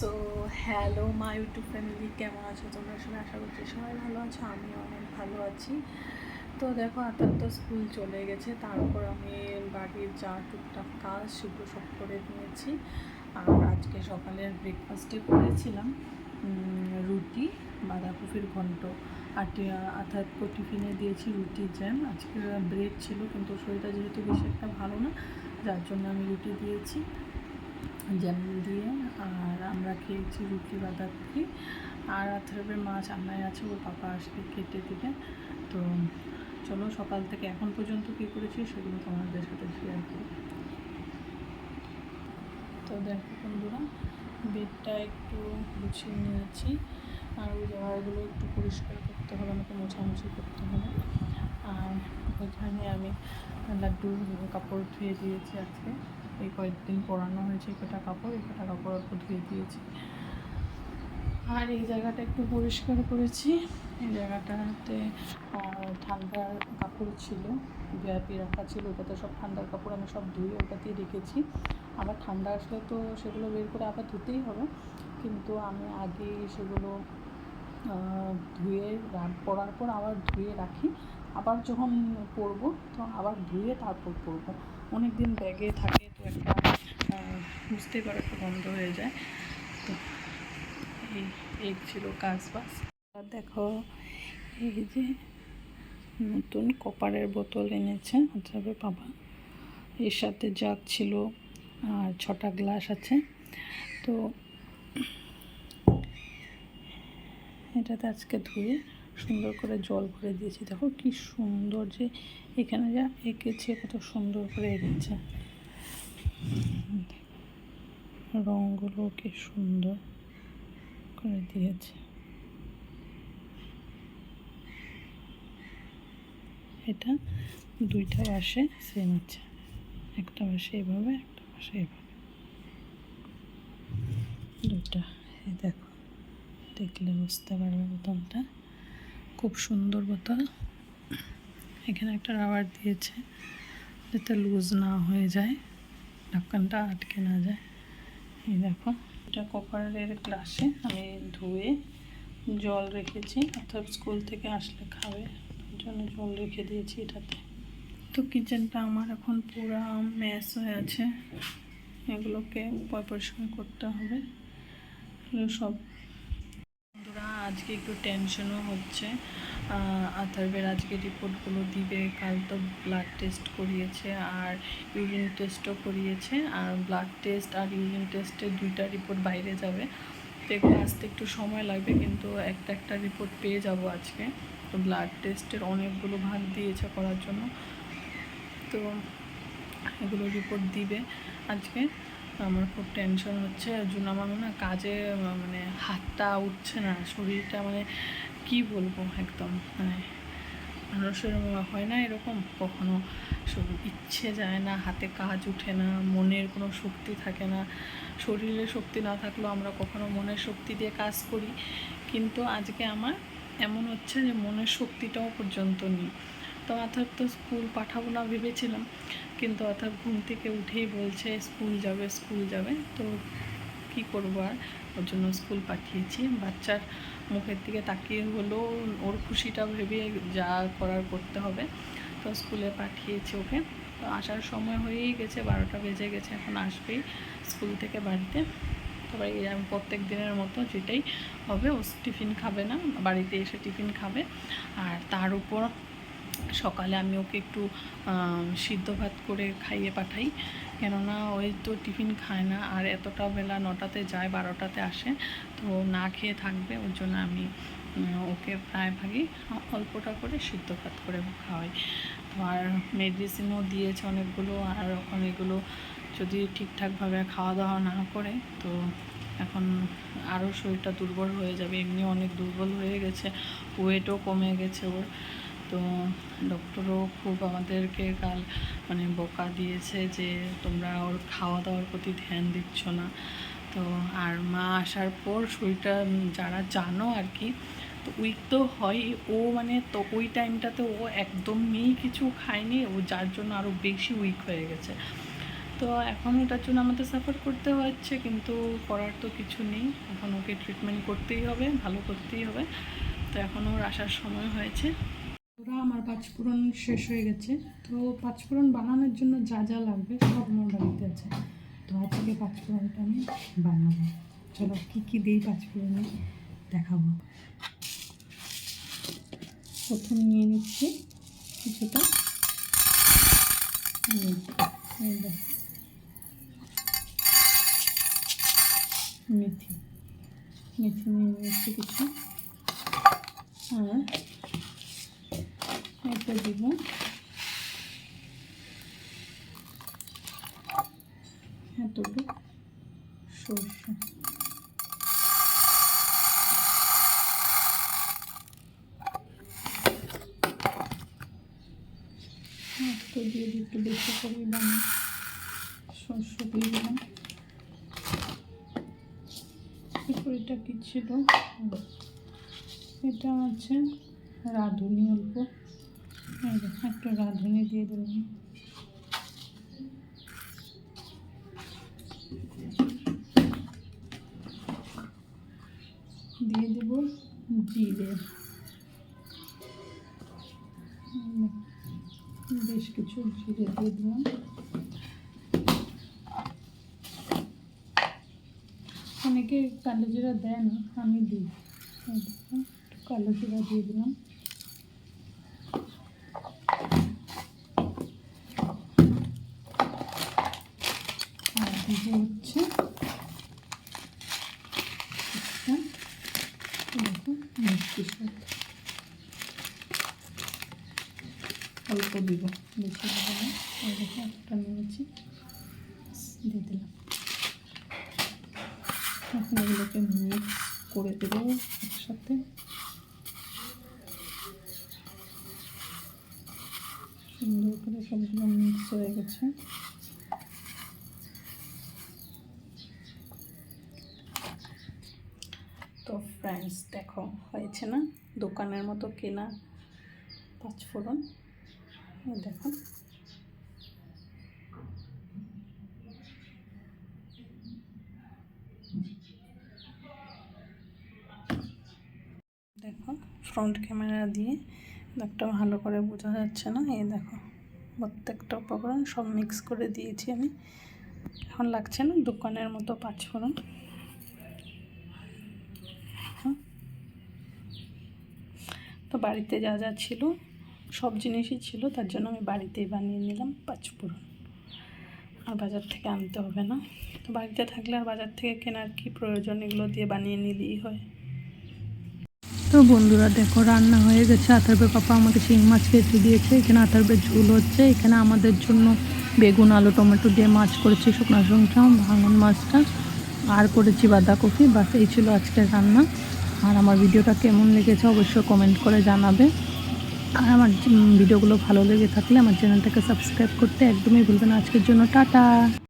So hello মা YouTube family কেমন আছো? তোমরা সবাই আশা করছি সবাই ভালো আছো আমি অনেক ভালো আছি। তো দেখো, আতার তো স্কুল চলে গেছে তার উপর আমি বাড়ির যা টুকটাক কাজ, সেগুলো সব করে নিয়েছি। আর আজকে সকালের ব্রেকফাস্টে করেছিলাম রুটি, বাঁধাকপির ঘন্ট। আর অর্থাৎ টিফিনে দিয়েছি রুটি জ্যাম। আজকে ব্রেড ছিল, কিন্তু শরীরটা যেহেতু বেশি একটা ভালো না, যার জন্য আমি রুটি দিয়েছি। জ্যাম দিয়ে আর আমরা খেয়েছি রুটি বাঁধাকপি আর আথরবের মাছ রান্নায় আছে, ওর পাপা আসবে কেটে দিবে। তো চলো সকাল থেকে এখন পর্যন্ত কী করেছি সেগুলো তোমাদের সাথে শেয়ার করি। তো দেখো বন্ধুরা, বেডটা একটু গুছিয়ে নিয়েছি আর ওই জায়গাগুলো একটু পরিষ্কার করতে হবে, আমাকে মোছামুছি করতে হবে। আর ওইখানে আমি লাড্ডুর কাপড় ধুয়ে দিয়েছি আজকে। এই কয়েকদিন পরানো হয়েছে কটা কাপড়, এই কাপড় অল্প ধুয়ে দিয়েছি। আর এই জায়গাটা একটু পরিষ্কার করেছি। এই জায়গাটাতে ঠান্ডার কাপড় ছিল ভিআইপি রাখা ছিল, ওটাতে সব ঠান্ডার কাপড় আমি সব ধুয়ে ওটাতেই রেখেছি। আবার ঠান্ডা আসলে তো সেগুলো বের করে আবার ধুতেই হবে, কিন্তু আমি আগে সেগুলো ধুয়ে পরার পর আবার ধুয়ে রাখি। আবার যখন পরবো, তো আবার ধুয়ে তারপর পরবো। অনেক দিন ব্যাগে থাকে, তো একটা বুঝতেই পারো একটা বন্ধ হয়ে যায়। তো এই এই ছিল কাজ বাস দেখো, এই যে নতুন কপারের বোতল এনেছে অথবা বাবা, এর সাথে জাগ ছিল আর ছটা গ্লাস আছে। তো এটাতে আজকে ধুয়ে সুন্দর করে জল করে দিয়েছি। দেখো কি সুন্দর যে এখানে যা এঁকেছে, কত সুন্দর করে এঁকেছে। রঙগুলো কি সুন্দর করে দিয়েছে। এটা দুইটা বাসে সেম আছে। একটা বাসে এভাবে, একটা বাসে এভাবে। দুইটা দেখো, দেখলে বুঝতে পারবে বোতলটা খুব সুন্দর বোতল এখানে একটা রাবার দিয়েছে, যাতে লুজ না হয়ে যায় ঢাক্কানটা আটকে না যায়। এই দেখো, এটা কপারের গ্লাসে আমি ধুয়ে জল রেখেছি, অর্থাৎ স্কুল থেকে আসলে খাবে জন্য জল রেখে দিয়েছি এটাতে। তো কিচেনটা আমার এখন পুরা ম্যাস হয়ে আছে। এগুলোকে পরিষ্কার করতে হবে। সব আজকে একটু টেনশনও হচ্ছে। আথারবের আজকে রিপোর্টগুলো দিবে, কাল তো ব্লাড টেস্ট করিয়েছে আর ইউরিন টেস্টও করিয়েছে। আর ব্লাড টেস্ট আর ইউরিন টেস্টের দুইটা রিপোর্ট বাইরে যাবে। তো এগুলো আসতে একটু সময় লাগবে, কিন্তু একটা একটা রিপোর্ট পেয়ে যাব আজকে। তো ব্লাড টেস্টের অনেকগুলো ভাগ দিয়েছে করার জন্য। তো এগুলো রিপোর্ট দিবে আজকে। আমার খুব টেনশন হচ্ছে। জন্য আমার মনে কাজে মানে হাতটা উঠছে না, শরীরটা মানে কি বলব একদম মানে মানুষের হয় না এরকম, কখনো ইচ্ছে যায় না, হাতে কাজ উঠে না, মনের কোনো শক্তি থাকে না। শরীরে শক্তি না থাকলেও আমরা কখনো মনের শক্তি দিয়ে কাজ করি। কিন্তু আজকে আমার এমন হচ্ছে যে মনের শক্তিটাও পর্যন্ত নেই। তো অর্থাৎ তো স্কুল পাঠাবো না ভেবেছিলাম। কিন্তু অর্থাৎ ঘুম থেকে উঠেই বলছে, স্কুল যাবে স্কুল যাবে। তো কি করব আর? ওর জন্য স্কুল পাঠিয়েছি। বাচ্চার মুখের দিকে তাকিয়ে হলেও ওর খুশিটা ভেবে যা করার করতে হবে। তো স্কুলে পাঠিয়েছি ওকে। তো আসার সময় হয়েই গেছে, বারোটা বেজে গেছে, এখন আসবেই স্কুল থেকে বাড়িতে। তারপরে এই আমি প্রত্যেক দিনের মতো যেটাই হবে, ও টিফিন খাবে না, বাড়িতে এসে টিফিন খাবে। আর তার উপর সকালে আমি ওকে একটু সিদ্ধ ভাত করে খাইয়ে পাঠাই। কেননা ওই তো টিফিন খায় না, আর এতটা বেলা নটাতে যায়, বারোটাতে আসে। তো না খেয়ে থাকবে, ওর জন্য আমি ওকে প্রায় ভাগই অল্পটা করে সিদ্ধ ভাত করে খাওয়াই। তো আর মেডিসিনও দিয়েছে অনেকগুলো, আর এখন এগুলো যদি ঠিকঠাকভাবে খাওয়া দাওয়া না করে, তো এখন আরও শরীরটা দুর্বল হয়ে যাবে। এমনি অনেক দুর্বল হয়ে গেছে, ওয়েটও কমে গেছে ওর। তো ডক্টরও খুব আমাদেরকে কাল মানে বোকা দিয়েছে যে তোমরা ওর খাওয়া দাওয়ার প্রতি ধ্যান দিচ্ছ না। তো আর মা আসার পর শরীরটা যারা জানো আর কি, তো উইক তো হয় ও মানে তো ওই টাইমটাতে ও একদমই কিছু খায়নি, ও যার জন্য আরও বেশি উইক হয়ে গেছে। তো এখন ওটার জন্য আমাদের সাফার করতে হচ্ছে, কিন্তু করার তো কিছু নেই। এখন ওকে ট্রিটমেন্ট করতেই হবে, ভালো করতেই হবে। তো এখন ওর আসার সময় হয়েছে। ওরা আমার পাঁচফোড়ন শেষ হয়ে গেছে। তো পাঁচফোড়ন বানানোর জন্য যা যা লাগবে সব আমার বাড়িতে আছে। তো আজকে পাঁচফোড়নটা আমি বানাবো। চলো, কী কী দিই পাঁচফোড়নে? দেখাবো। প্রথম নিয়ে নিচ্ছি কিছুটা। মেথি। মেথি নিয়ে নিচ্ছি কিছু আর এটা দিব। এতটুকু সরষে। একটু দিয়ে একটু বেশি করে বানিয়ে সরষে দিয়ে দিলাম। এরপর এটা কি ছিল? এটা আছে রাঁধুনি অল্প। একটা রাঁধুনি দিয়ে দিলাম। দিয়ে দেব জিরে। বেশ কিছু জিরে দিয়ে দিলাম। অনেকে কালো জিরা দেয় না, আমি দিই। কালো জিরা দিয়ে দিলাম আর দিব হচ্ছে মিষ্টি স্বাদ। অল্প দিব, বেশি একটা নিয়েছি। দিয়ে দিলাম। এখন এগুলোকে মিক্স করে দেবো একসাথে। সুন্দর করে সবগুলো মিক্স হয়ে গেছে তো ফ্রেন্ডস দেখো, হয়েছে না? দোকানের মতো কেনা পাঁচফোড়ন দেখো। দেখো ফ্রন্ট ক্যামেরা দিয়ে একটা ভালো করে বোঝা যাচ্ছে না? এই দেখো, প্রত্যেকটা উপকরণ সব মিক্স করে দিয়েছি আমি। এখন লাগছে না দোকানের মতো পাঁচফোড়ন হ্যাঁ। তো বাড়িতে যা যা ছিল, সব জিনিসই ছিল, তার জন্য আমি বাড়িতেই বানিয়ে নিলাম পাঁচফোড়ন। আর বাজার থেকে আনতে হবে না। তো বাড়িতে থাকলে আর বাজার থেকে কেনার কি প্রয়োজন, এগুলো দিয়ে বানিয়ে নিলেই হয়। তো বন্ধুরা, দেখো, রান্না হয়ে গেছে। আতারবে পাপা আমাকে শিং মাছ কেটে দিয়েছে। এখানে আতারবে ঝোল হচ্ছে। এখানে আমাদের জন্য বেগুন, আলু, টমেটো দিয়ে মাছ করেছি, শুকনো শুকনো ভাঙন মাছটা। আর করেছি বাঁধাকপি। বাস, এই ছিল আজকের রান্না। আর আমার ভিডিওটা কেমন লেগেছে অবশ্যই কমেন্ট করে জানাবে। আর আমার ভিডিওগুলো ভালো লেগে থাকলে আমার চ্যানেলটাকে সাবস্ক্রাইব করতে একদমই ভুলবেন না। আজকের জন্য টাটা।